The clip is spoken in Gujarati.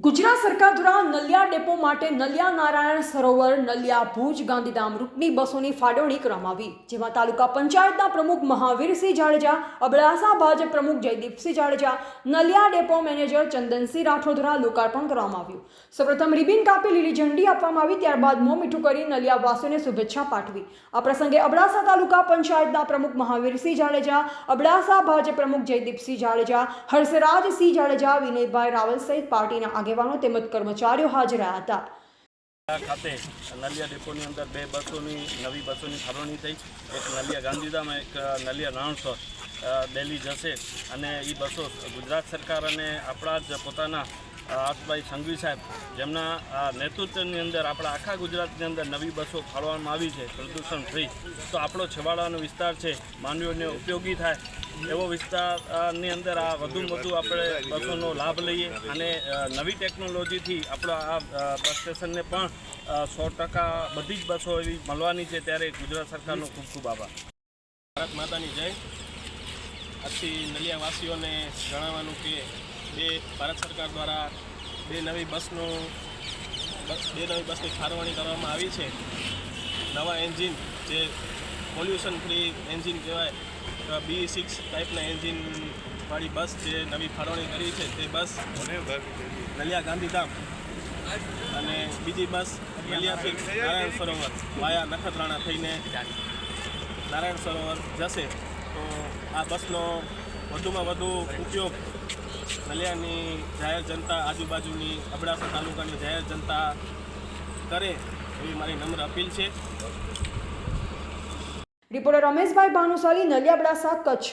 ગુજરાત સરકાર દ્વારા નલિયા ડેપો માટે નલિયા નારાયણ સરોવર, નલિયા ભુજ ગાંધીધામ રૂટની બસોની ફાળવણી કરવામાં આવી, જેમાં તાલુકા પંચાયતના પ્રમુખ મહાવીરસિંહ જાડેજા, અબડાસા ભાજપ પ્રમુખ જયદીપસિંહ જાડેજા, નલિયા ડેપો મેનેજર ચંદનસિંહ રાઠોડ દ્વારા લોકાર્પણ કરવામાં આવ્યું. સૌપ્રથમ રિબિન કાપી લીલી ઝંડી આપવામાં આવી, ત્યારબાદ મોં મીઠું કરી નલિયા વાસીઓને શુભેચ્છા પાઠવી. આ પ્રસંગે અબડાસા તાલુકા પંચાયતના પ્રમુખ મહાવીરસિંહ જાડેજા, અબડાસા ભાજપ પ્રમુખ જયદીપસિંહ જાડેજા, હર્ષરાજસિંહ જાડેજા, વિનયભાઈ રાવલ સહિત પાર્ટીના આગેવાનો તેમજ કર્મચારીઓ હાજર હતા. ખાતે, નલિયા ડેપોની અંદર બે બસોની, નવી બસોની ફાળવણી થઈ. એક નલિયા ગાંધીધામ, એક નલિયા રાણસર દિલ્હી જશે. અને એ બસો ગુજરાત સરકાર અને આપણા જ પોતાના હર્ષભાઈ સંઘવી સાહેબ, જેમના નેતૃત્વની અંદર આપણા આખા ગુજરાતની અંદર નવી બસો ફાળવામાં આવી છે, પ્રદૂષણ ફ્રી તો આપણો છેવાડાનો વિસ્તાર છે, માનવીઓને ઉપયોગી થાય. એવો વિસ્તારની અંદર આ વધુ વધુ આપણે બસોનો લાભ લઈએ અને નવી ટેકનોલોજીથી આપણા આ બસ સ્ટેશનને પણ સો ટકા બધી જ બસો એવી મળવાની છે, ત્યારે ગુજરાત સરકારનો ખૂબ ખૂબ આભાર. ભારત માતાની જય. આજથી નલિયાવાસીઓને જણાવવાનું કે બે ભારત સરકાર દ્વારા બે નવી બસનું, બસ, બે નવી બસની ફાળવણી કરવામાં આવી છે. નવા એન્જિન, જે પોલ્યુશન ફ્રી એન્જિન કહેવાય બી સિક્સ ટાઈપના એન્જિનવાળી બસ જે નવી ફાળવણી કરી છે, તે બસ નલિયા ગાંધીધામ અને બીજી બસ નલિયાથી નારાયણ સરોવર વાયા નખત્રાણા થઈને નારાયણ સરોવર જશે. તો આ બસનો વધુમાં વધુ ઉપયોગ નલિયાની જાહેર જનતા આજુબાજુની અબડાસા તાલુકાની જાહેર જનતા કરે એવી મારી નમ્ર અપીલ છે. રિપોર્ટર રમેશભાઈ ભાનુશાલી નલિયાબડાસા કચ્છ.